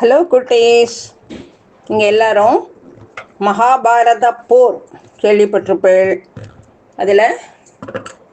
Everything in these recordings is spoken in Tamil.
ஹலோ குட்டேஷ் இங்கே எல்லாரும் மகாபாரத போர் கேள்விப்பட்டிருப்பீள் அதில்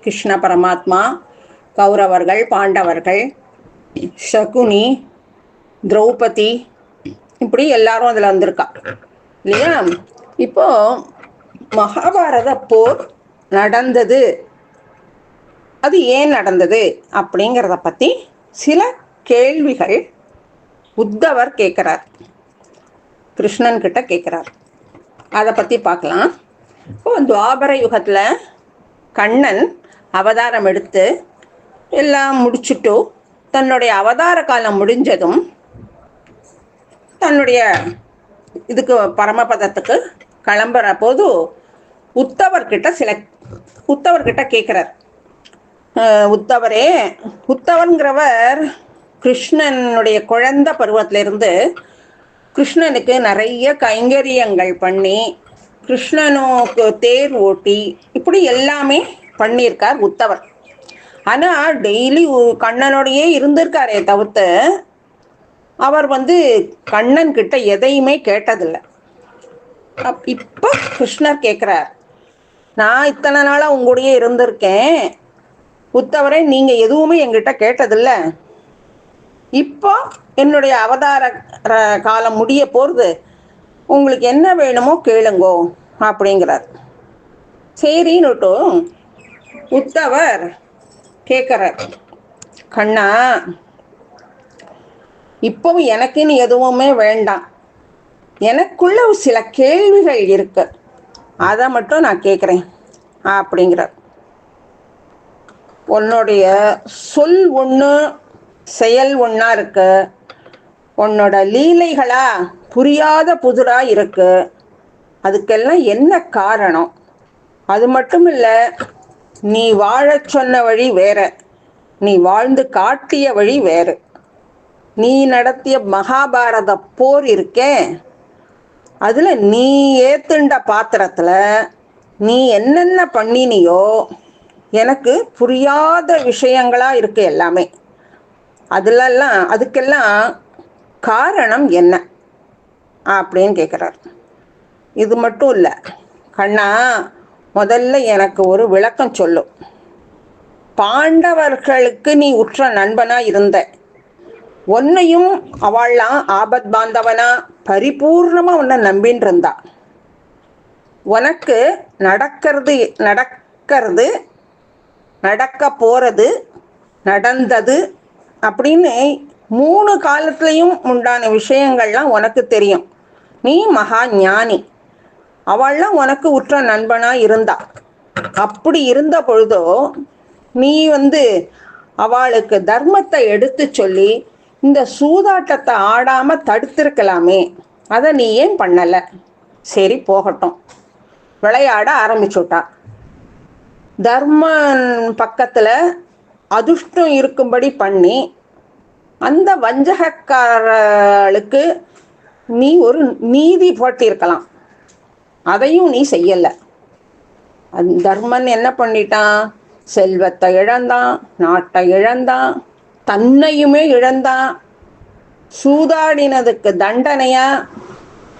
கிருஷ்ண பரமாத்மா கௌரவர்கள் பாண்டவர்கள் சகுனி திரௌபதி இப்படி எல்லாரும் அதில் வந்திருக்கா. இல்லையா? இப்போ மகாபாரத போர் நடந்தது. அது ஏன் நடந்தது அப்படிங்கிறத பற்றி சில கேள்விகள் உத்தவர் கேட்குறார் கிருஷ்ணன் கிட்ட கேட்குறார் அதை பற்றி பார்க்கலாம் இப்போ துவாபர யுகத்தில் கண்ணன் அவதாரம் எடுத்து எல்லாம் முடிச்சுட்டு தன்னுடைய அவதார காலம் முடிஞ்சதும் தன்னுடைய இதுக்கு பரமபதத்துக்கு கிளம்புற போது உத்தவர்கிட்ட சில உத்தவர்கிட்ட கேட்குறார் உத்தவரே உத்தவன்கிறவர் கிருஷ்ணனுடைய குழந்த பருவத்திலிருந்து கிருஷ்ணனுக்கு நிறைய கைங்கரியங்கள் பண்ணி கிருஷ்ணனுக்கு தேர் ஓட்டி இப்படி எல்லாமே பண்ணியிருக்கார் உத்தவர். ஆனால் டெய்லி கண்ணனோடையே இருந்திருக்காரே தவிர்த்து அவர் வந்து கண்ணன் கிட்ட எதையுமே கேட்டதில்லை. அப் இப்போ கிருஷ்ணர் கேட்குறார் நான் இத்தனை நாளாக உங்களுடைய இருந்திருக்கேன். உத்தவரை நீங்கள் எதுவுமே எங்கிட்ட கேட்டதில்ல. இப்போ என்னுடைய அவதார காலம் முடிய போகிறது உங்களுக்கு என்ன வேணுமோ கேளுங்கோ அப்படிங்கிறார். சரின்னுட்டும் உத்தவர் கேட்குறார். கண்ணா இப்போவும் எனக்குன்னு எதுவுமே வேண்டாம். எனக்குள்ள சில கேள்விகள் இருக்கு. அதை மட்டும் நான் கேட்குறேன் அப்படிங்கிறார். உன்னுடைய சொல் ஒன்று செயல் ஒன்றா இருக்கு. உன்னோட லீலைகளா புரியாத புதிரா இருக்கு. அதுக்கெல்லாம் என்ன காரணம்? அது மட்டும் இல்லை நீ வாழச் சொன்ன வழி வேற. நீ வாழ்ந்து காட்டிய வழி வேறு. நீ நடத்திய மகாபாரத போர் இருக்கே. அதில் நீ ஏத்துண்ட பாத்திரத்தில் நீ என்னென்ன பண்ணினியோ எனக்கு புரியாத விஷயங்களா இருக்கு எல்லாமே. அதுலெல்லாம் அதுக்கெல்லாம் காரணம் என்ன? அப்படின்னு கேட்குறார் இது மட்டும் இல்லை. கண்ணா முதல்ல எனக்கு ஒரு விளக்கம் சொல்லும் பாண்டவர்களுக்கு நீ உற்ற நண்பனா இருந்த. உன்னையும் அவள்லாம் ஆபத் பாந்தவனா பரிபூர்ணமா உன்னை நம்பின்னு இருந்தா. உனக்கு நடக்கிறது நடக்கிறது நடக்க போறது நடந்தது அப்படின்னு மூணு காலத்திலையும் உண்டான விஷயங்கள்லாம் உனக்கு தெரியும். நீ மகா ஞானி. அவள்லாம் உனக்கு உற்ற நண்பனா இருந்தா. அப்படி இருந்த பொழுதோ நீ வந்து அவளுக்கு தர்மத்தை எடுத்து சொல்லி இந்த சூதாட்டத்தை ஆடாம தடுத்திருக்கலாமே. அதை நீ ஏன் பண்ணல? சரி போகட்டும். விளையாட ஆரம்பிச்சுட்டா. தர்மன் பக்கத்துல அதிர்ஷ்டம் இருக்கும்படி பண்ணி அந்த வஞ்சகக்காரர்களுக்கு நீ ஒரு நீதி போட்டிருக்கலாம். அதையும் நீ செய்யலை. தர்மன் என்ன பண்ணிட்டான்? செல்வத்தை இழந்தான் நாட்டை இழந்தான் தன்னையுமே இழந்தான். சூதாடினதுக்கு தண்டனையா?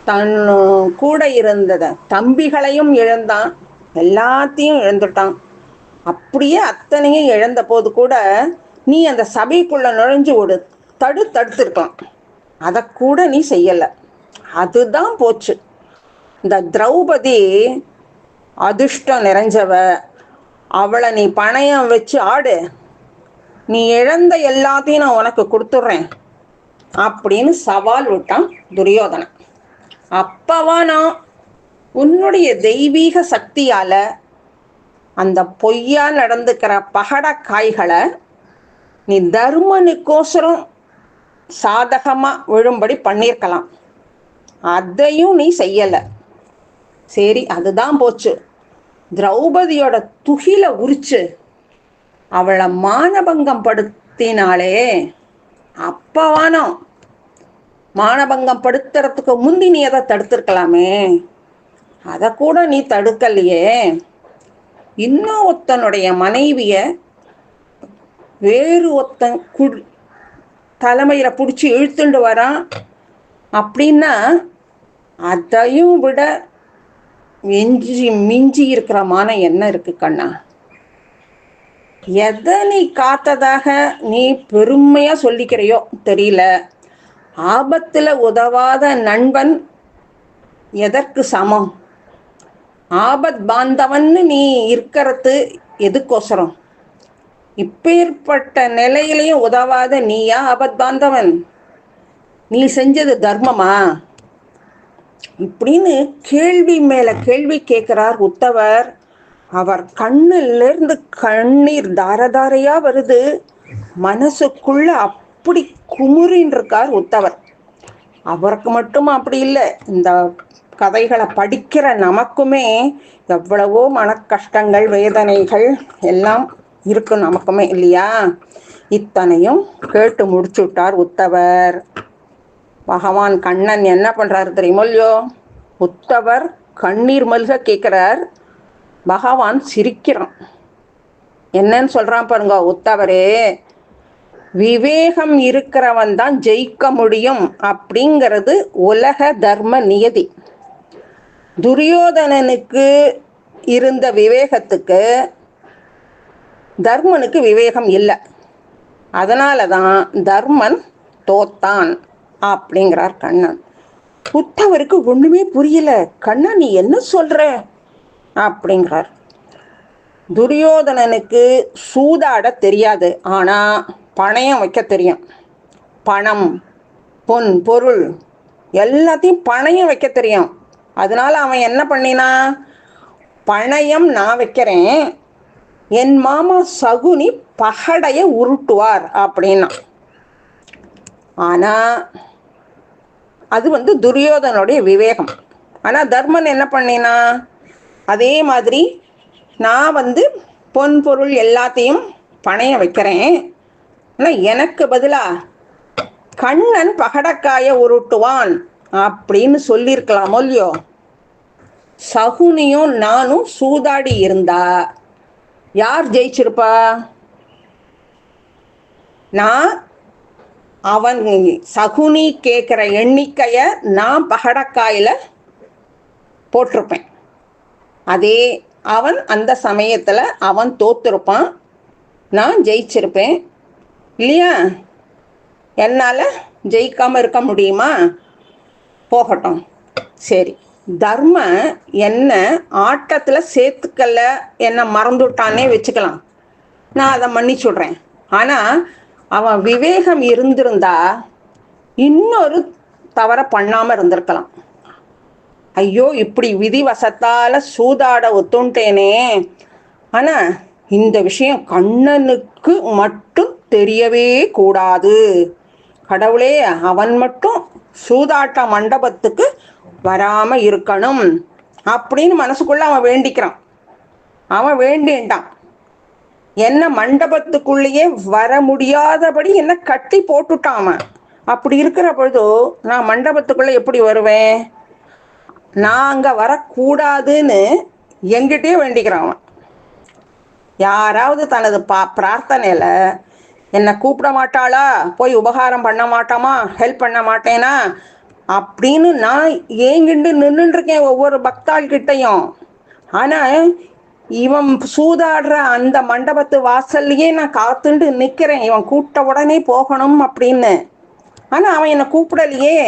தன் கூட இருந்தத தம்பிகளையும் இழந்தான் எல்லாத்தையும் இழந்துட்டான். அப்படியே அத்தனையும் இழந்த போது கூட நீ அந்த சபைக்குள்ள நுழைஞ்சு ஒரு தடு தடுத்துருக்கலாம். அதை கூட நீ செய்யலை. அதுதான் போச்சு. இந்த திரௌபதி அதிர்ஷ்டம் நிறைஞ்சவ அவளை நீ பணயம் வச்சு ஆடு. நீ இழந்த எல்லாத்தையும் நான் உனக்கு கொடுத்துட்றேன் அப்படின்னு சவால் விட்டான் துரியோதனன். அப்பவா நான் உன்னுடைய தெய்வீக சக்தியால அந்த பொய்யா நடந்துக்கிற பகட காய்களை நீ தர்மனுக்கோசரம் சாதகமா விழும்படி பண்ணியிருக்கலாம். அதையும் நீ செய்யலை. சரி அதுதான் போச்சு. திரௌபதியோட துகில உரிச்சு அவளை மானபங்கம் படுத்தினாலே அப்பவானம் மானபங்கம் படுத்துறதுக்கு முந்தி நீ அதை தடுத்திருக்கலாமே. அதை கூட நீ தடுக்கலையே. இன்னும் ஒருத்தனுடைய மனைவிய வேறு ஒருத்தன் கு தலைமையில பிடிச்சி இழுத்துண்டு வரான் அப்படின்னா அதையும் விட எஞ்சி மிஞ்சி இருக்கிற மானம் என்ன இருக்கு கண்ணா? எதை நீ காத்ததாக நீ பெருமையா சொல்லிக்கிறையோ தெரியல. ஆபத்துல உதவாத நண்பன் எதற்கு சமம்? ஆபத் பாந்தவன்னு நீ இருக்கிறது எதுக்கோசரம்? இப்பேற்பட்ட நிலையிலையும் உதவாத நீயா ஆபத் பாந்தவன்? நீ செஞ்சது தர்மமா? இப்படின்னு கேள்வி மேல கேள்வி கேட்கிறார் உத்தவர். அவர் கண்ணிலிருந்து கண்ணீர் தாரதாரையா வருது. மனசுக்குள்ள அப்படி குமுறின் இருக்கார் உத்தவர். அவருக்கு மட்டும் அப்படி இல்லை. இந்த கதைகளை படிக்கிற நமக்குமே எவ்வளவோ மன கஷ்டங்கள் வேதனைகள் எல்லாம் இருக்கும் நமக்குமே இல்லையா? இத்தனையும் கேட்டு முடிச்சு விட்டார் உத்தவர். பகவான் கண்ணன் என்ன பண்றாரு தெரியுமோ இல்லையோ? உத்தவர் கண்ணீர் மல்க கேட்கிறார் பகவான் சிரிக்கிறான். என்னன்னு சொல்றான் பாருங்க உத்தவரே விவேகம் இருக்கிறவன் தான் ஜெயிக்க முடியும் அப்படிங்கிறது உலக தர்ம நியதி. துரியோதனனுக்கு இருந்த விவேகத்துக்கு தர்மனுக்கு விவேகம் இல்லை. அதனால தான் தர்மன் தோத்தான் அப்படிங்கிறார் கண்ணன். புத்தவருக்கு ஒண்ணுமே புரியல. கண்ணா நீ என்ன சொல்ற? அப்படிங்கிறார். துரியோதனனுக்கு சூதாட தெரியாது. ஆனா பணயம் வைக்க தெரியும். பணம் பொன் பொருள் எல்லாத்தையும் பணயம் வைக்க தெரியும். அதனால அவன் என்ன பண்ணினா பணயம் நான் வைக்கிறேன் என் மாமா சகுனி பகடைய உருட்டுவார் அப்படின்னா. ஆனா அது வந்து துரியோதனுடைய விவேகம். ஆனா தர்மன் என்ன பண்ணினா அதே மாதிரி நான் வந்து பொன் பொருள் எல்லாத்தையும் பணைய வைக்கிறேன். ஆனால் எனக்கு பதிலா கண்ணன் பகடக்காய உருட்டுவான் அப்படின்னு சொல்லியிருக்கலாமோ இல்லையோ? சகுனியும் நானும் சூதாடி இருந்தா யார் ஜெயிச்சிருப்பா? நான் அவன் சகுனி கேட்குற எண்ணிக்கைய நான் பகடக்காயில் போட்டிருப்பேன். அதே அவன் அந்த சமயத்தில் அவன் தோத்துருப்பான் நான் ஜெயிச்சிருப்பேன். இல்லையா? என்னால் ஜெயிக்காமல் இருக்க முடியுமா? போகட்டும். சரி. தர்ம என்ன ஆட்டத்தில் சேர்த்துக்கல என்னை மறந்துட்டானே வச்சுக்கலாம். நான் அதை மன்னிச்சுடுறேன். ஆனால் அவன் விவேகம் இருந்திருந்தா இன்னொரு தவற பண்ணாமல் இருந்திருக்கலாம். ஐயோ இப்படி விதி வசத்தால் சூதாட ஒத்துண்டேனே. ஆனால் இந்த விஷயம் கண்ணனுக்கு மட்டும் தெரியவே கூடாது. கடவுளே அவன் மட்டும் சூதாட்ட மண்டபத்துக்கு வராம இருக்கணும் அப்படின்னு மனசுக்குள்ள அவன் வேண்டிக்கிறான். அவன் வேண்டின்ட்டான் என்ன மண்டபத்துக்குள்ளேயே வர முடியாதபடி என்ன கட்டி போட்டுட்டான் அவன். அப்படி இருக்கிற பொழுது நான் மண்டபத்துக்குள்ள எப்படி வருவேன்? நான் அங்கே வரக்கூடாதுன்னு எங்கிட்டயே வேண்டிக்கிறான் அவன். யாராவது தனது பா பிரார்த்தனையில் என்னை கூப்பிட மாட்டாளா? போய் உபகாரம் பண்ண மாட்டாமா? ஹெல்ப் பண்ண மாட்டேனா? அப்படின்னு நான் ஏங்கிண்டு நின்றுருக்கேன் ஒவ்வொரு பக்தாள் கிட்டையும் ஆனால் இவன் சூதாடுற அந்த மண்டபத்து வாசல்லையே நான் காத்துண்டு நிற்கிறேன் இவன் கூப்பிட்ட உடனே போகணும் அப்படின்னு. ஆனால் அவன் என்னை கூப்பிடலையே.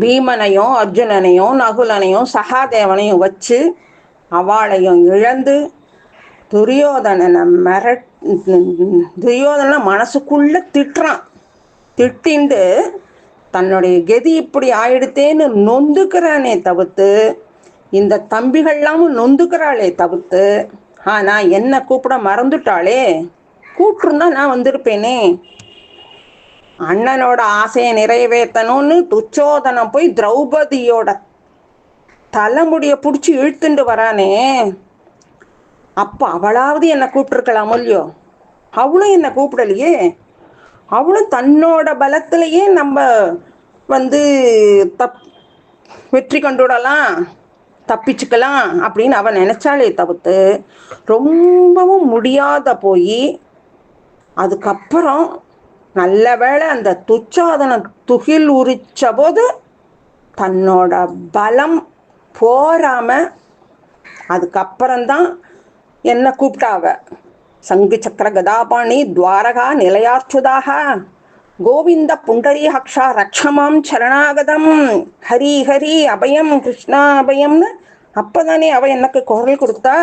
பீமனையும் அர்ஜுனனையும் நகுலனையும் சகாதேவனையும் வச்சு அவளையும் இழந்து துரியோதனனை மிரட் துரியோதனை மனசுக்குள்ள திட்டுறான். திட்டிண்டு தன்னுடைய கெதி இப்படி ஆயிடுத்தேன்னு நொந்துக்கிறானே தவிர்த்து இந்த தம்பிகள்லாம் நொந்துக்கிறாளே தவிர்த்து ஆனா என்ன கூப்பிட மறந்துட்டாளே? கூப்பிட்டுருந்தா நான் வந்திருப்பேனே. அண்ணனோட ஆசையை நிறைவேற்றணும்னு துச்சோதனம் போய் திரௌபதியோட தலைமுடிய பிடிச்சி இழுத்துண்டு வரானே. அப்போ அவளாவது என்னை கூப்பிட்டுருக்கலாம் இல்லையோ? அவளும் என்னை கூப்பிடலையே? அவளும் தன்னோட பலத்திலேயே நம்ம வந்து தப் வெற்றி கண்டுடலாம் தப்பிச்சுக்கலாம் அப்படின்னு அவன் நினைச்சாலே தவிர்த்து ரொம்பவும் முடியாத போய் அதுக்கப்புறம் நல்ல வேளை அந்த துச்சாதன துகில் உரிச்ச போது தன்னோட பலம் போராம அதுக்கப்புறம்தான் என்ன கூப்பிட்டாவ. சங்கு சக்கர கதாபாணி துவாரகா நிலையாச்சுதாக கோவிந்த புண்டரீஹக்ஷா ரக்ஷமாம் சரணாகதம். ஹரி ஹரி அபயம் கிருஷ்ணா அபயம்னு அப்பதானே அவ எனக்கு குரல் கொடுத்தா?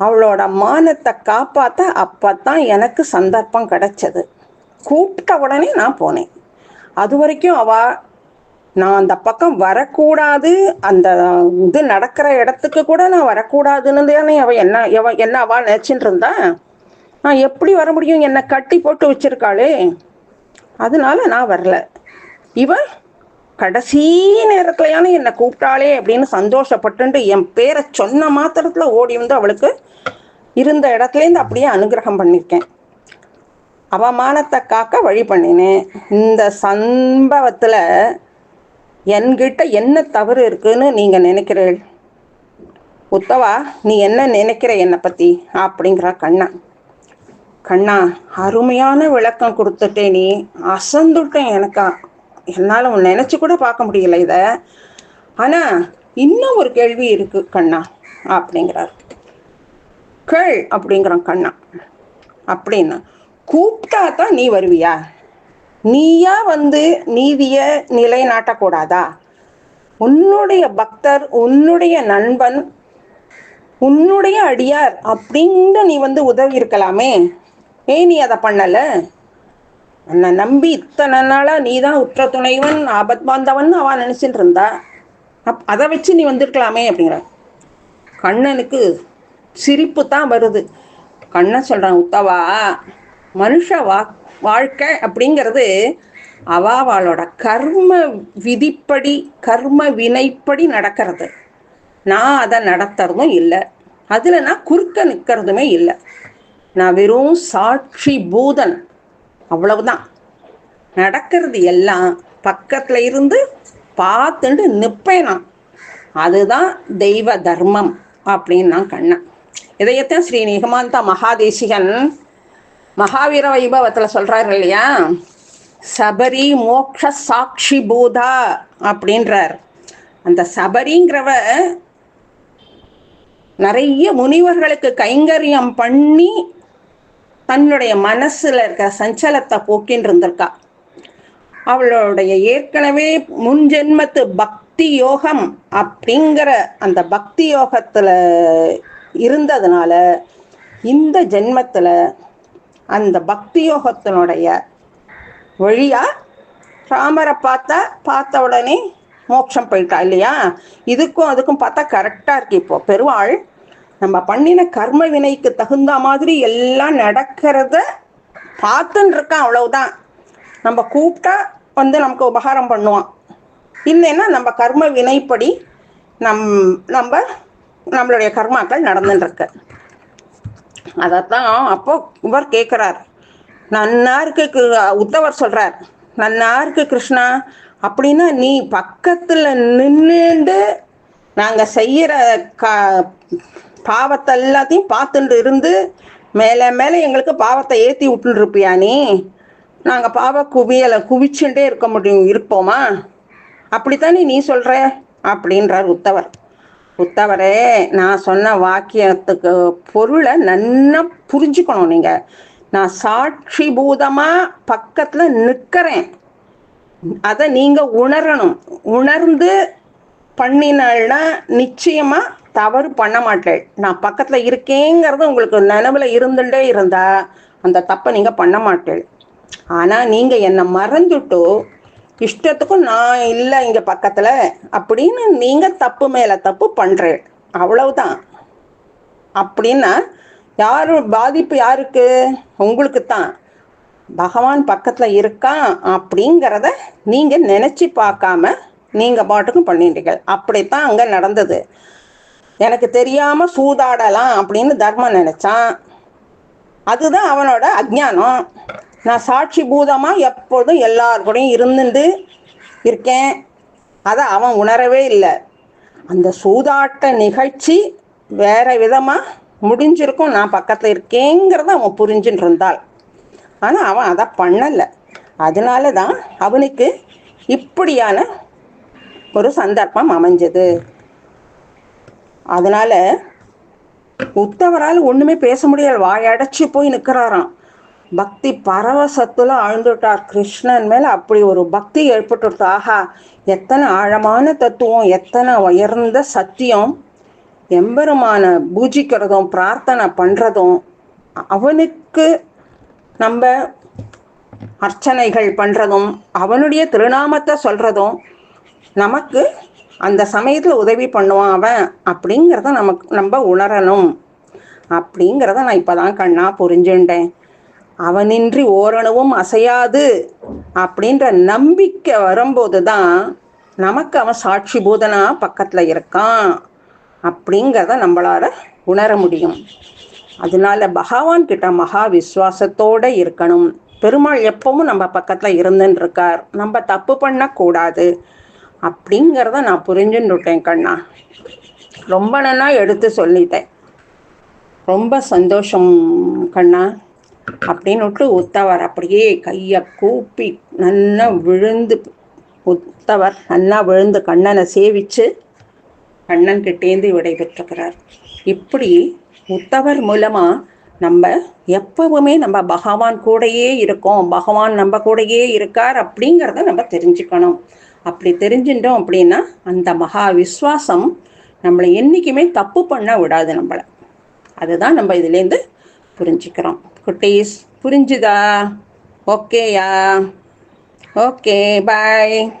அவளோட மானத்தை காப்பாத்த அப்பதான் எனக்கு சந்தர்ப்பம் கிடைச்சது. கூப்பிட்ட உடனே நான் போனேன். அது வரைக்கும் அவ நான் அந்த பக்கம் வரக்கூடாது அந்த இது நடக்கிற இடத்துக்கு கூட நான் வரக்கூடாதுன்னு தானே அவ என்ன எவ என்ன அவ நினைச்சிட்டு இருந்தா? நான் எப்படி வர முடியும்? என்னை கட்டி போட்டு வச்சிருக்காளே. அதனால நான் வரல. இவன் கடைசி நேரத்துலையான என்னை கூப்பிட்டாளே அப்படின்னு சந்தோஷப்பட்டு என் பேரை சொன்ன மாத்திரத்துல ஓடி வந்து அவளுக்கு இருந்த இடத்துலேருந்து அப்படியே அனுகிரகம் பண்ணியிருக்கேன் அவமானத்தை காக்க வழி பண்ணினேன். இந்த சம்பவத்தில் என்கிட்ட என்ன தவறு இருக்குன்னு நீங்கள் நினைக்கிறீள் உத்தவா நீ என்ன நினைக்கிற என்னை பற்றி அப்படிங்கிறா கண்ணா. கண்ணா அருமையான விளக்கம் கொடுத்துட்டே நீ. அசந்துட்டேன் எனக்கா. என்னால் நினச்சி கூட பார்க்க முடியல இதை. ஆனால் இன்னும் ஒரு கேள்வி இருக்கு கண்ணா அப்படிங்கிறார். கேள் அப்படிங்கிறான் கண்ணா. அப்படின்னு. கூப்பிட்டா தான் நீ வருவியா? நீயா வந்து நீதிய நிலைநாட்டக்கூடாதா? உன்னுடைய பக்தர் உன்னுடைய நண்பன் உன்னுடைய அடியார் அப்படின்னு நீ வந்து உதவி இருக்கலாமே? ஏன் நீ அதை பண்ணல? உன்னை நம்பி இத்தனை நாளா நீ தான் உற்ற துணைவன் ஆபத் பாந்தவன் அவன் நினைச்சிட்டு இருந்தா. அப் அதை வச்சு நீ வந்திருக்கலாமே அப்படிங்கிற. கண்ணனுக்கு சிரிப்பு தான் வருது. கண்ணன் சொல்கிறான் உத்தவா மனுஷ வா வாழ்க்கை அப்படிங்கிறது அவாவாளோட கர்ம விதிப்படி கர்ம வினைப்படி நடக்கிறது. நான் அதை நடத்துறதும் இல்லை. அதில் நான் குறுக்க நிற்கிறதுமே இல்லை. நான் வெறும் சாட்சி பூதன். அவ்வளவுதான். நடக்கிறது எல்லாம் பக்கத்தில் இருந்து பார்த்துட்டு நிற்பேன் நான். அதுதான் தெய்வ தர்மம் அப்படின்னு நான் கண்ணன். இதையத்தான் ஸ்ரீ நிகமாந்தா மகாதேசிகன் மகாவீர வைபவத்தில் சொல்கிறாரு இல்லையா? சபரி மோக்ஷ சாட்சி பூதா அப்படின்றார். அந்த சபரிங்கிறவ நிறைய முனிவர்களுக்கு கைங்கரியம் பண்ணி தன்னுடைய மனசுல இருக்கிற சஞ்சலத்தை போக்கின்னு இருந்திருக்கா அவளுடைய ஏற்கனவே முன்ஜென்மத்து பக்தி யோகம் அப்படிங்கிற அந்த பக்தி யோகத்துல இருந்ததுனால இந்த ஜென்மத்துல அந்த பக்தி யோகத்தினுடைய வழியா ராமரை பார்த்தா பார்த்த உடனே மோட்சம் போயிட்டா இல்லையா? இதுக்கும் அதுக்கும் பார்த்தா கரெக்டாக இருக்கு இப்போ. பெருவாள் நம்ம பண்ணின கர்ம வினைக்கு தகுந்த மாதிரி எல்லாம் நடக்கிறத பார்த்துன்னு இருக்கான் அவ்வளவுதான். நம்ம கூப்பிட்டா வந்து நமக்கு உபகாரம் பண்ணுவான். இல்லைன்னா நம்ம கர்ம வினைப்படி நம் நம்ம நம்மளுடைய கர்மாக்கள் நடந்துட்டுருக்கு அதைத்தான் அப்போ இவர் கேட்குறார் நன்னாருக்கு உத்தவர் சொல்றார். நன்னாருக்கு கிருஷ்ணா அப்படின்னா நீ பக்கத்துல நின்றுண்டு நாங்க செய்யற க பாவத்தை எல்லாத்தையும் பார்த்துட்டு இருந்து மேலே மேலே எங்களுக்கு பாவத்தை ஏற்றி விட்டுட்டு இருப்பியா நீ? நாங்கள் பாவ குவியலை குவிச்சுட்டே இருக்க முடியும் இருப்போமா? அப்படித்தானே நீ சொல்ற? அப்படின்றார் உத்தவர். உத்தவரே நான் சொன்ன வாக்கியத்துக்கு பொருளை நன்னா புரிஞ்சுக்கணும் நீங்க. நான் சாட்சி பூதமா பக்கத்துல நிற்கிறேன். அதை நீங்க உணரணும். உணர்ந்து பண்ணினால்னா நிச்சயமா தவறு பண்ண மாட்டேன். நான் பக்கத்துல இருக்கேங்கிறது உங்களுக்கு நினைவுல இருந்துட்டே இருந்தா அந்த தப்பை நீங்க பண்ண மாட்டேன். ஆனா நீங்க என்னை மறந்துட்டோ இஷ்டத்துக்கும் நான் இல்லை இங்க பக்கத்துல அப்படின்னு நீங்க தப்பு மேல தப்பு பண்றேன். அவ்வளவுதான். அப்படின்னா யாரு பாதிப்பு யாருக்கு? உங்களுக்கு தான் பகவான் பக்கத்துல இருக்கான் அப்படிங்கிறத நீங்க நினைச்சு பார்க்காம நீங்க பாட்டுக்கும் பண்ணிட்டீங்க அப்படித்தான் அங்க நடந்தது. எனக்கு தெரியாம சூதாடலாம் அப்படின்னு தர்மம் நினைச்சான். அதுதான் அவனோட அஜானம் நான் சாட்சி பூதமா எப்போதும் எல்லார் கூடயும் இருந்துட்டு இருக்கேன். அதை அவன் உணரவே இல்லை. அந்த சூதாட்ட நிகழ்ச்சி வேற விதமா முடிஞ்சிருக்கும். நான் பக்கத்தில் இருக்கேங்கிறத அவன் புரிஞ்சுட்டு இருந்தாள். ஆனால் அவன் அதை பண்ணலை. அதனால தான் அவனுக்கு இப்படியான ஒரு சந்தர்ப்பம் அமைஞ்சது. அதனால உத்தவரால் ஒண்ணுமே பேச முடியாது வாயடைச்சு போய் நிற்கிறாராம் பக்தி பரவசத்துல ஆழ்ந்துட்டார் கிருஷ்ணன் மேல அப்படி ஒரு பக்தி ஏற்பட்டு ஆஹா எத்தனை ஆழமான தத்துவம் எத்தனை உயர்ந்த சத்தியம். எம்பெருமான பூஜிக்கிறதும் பிரார்த்தனை பண்றதும் அவனுக்கு நம்ம அர்ச்சனைகள் பண்றதும் அவனுடைய திருநாமத்தை சொல்றதும் நமக்கு அந்த சமயத்தில் உதவி பண்ணுவான் அவன் அப்படிங்கிறத நமக்கு நம்ம உணரணும். அப்படிங்கிறத நான் இப்போதான் கண்ணா புரிஞ்சுட்டேன் அவனின்றி ஓரணவும் அசையாது அப்படின்ற நம்பிக்கை வரும்போது தான் நமக்கு அவன் சாட்சி பூதனா பக்கத்தில் இருக்கான் அப்படிங்கிறத நம்மளால உணர முடியும். அதனால பகவான் கிட்ட மகா விஸ்வாசத்தோட இருக்கணும். பெருமாள் எப்பவும் நம்ம பக்கத்தில் இருந்துன்னு இருக்கார் நம்ம தப்பு பண்ணக்கூடாது. அப்படிங்கிறத நான் புரிஞ்சுன்னுட்டேன் கண்ணா. ரொம்ப நல்லா எடுத்து சொல்லிட்டேன். ரொம்ப சந்தோஷம் கண்ணா. அப்படின்னு விட்டு உத்தவர் அப்படியே கையை கூப்பி நல்லா விழுந்து உத்தவர் நல்லா விழுந்து கண்ணனை சேவிச்சு கண்ணன் கிட்டேந்து விடை பெற்றுக்கிறார். இப்படி உத்தவர் மூலமா நம்ம எப்பவுமே நம்ம பகவான் கூடயே இருக்கோம். பகவான் நம்ம கூடயே இருக்கார் அப்படிங்கிறத நம்ம தெரிஞ்சுக்கணும். அப்படி தெரிஞ்சுட்டோம் அப்படின்னா அந்த மகா விஸ்வாசம் நம்மளை என்றைக்குமே தப்பு பண்ண விடாது நம்மளை. அதுதான் நம்ம இதுலேருந்து புரிஞ்சுக்கிறோம். குட்டீஸ் புரிஞ்சுதா? ஓகேயா? Okay bye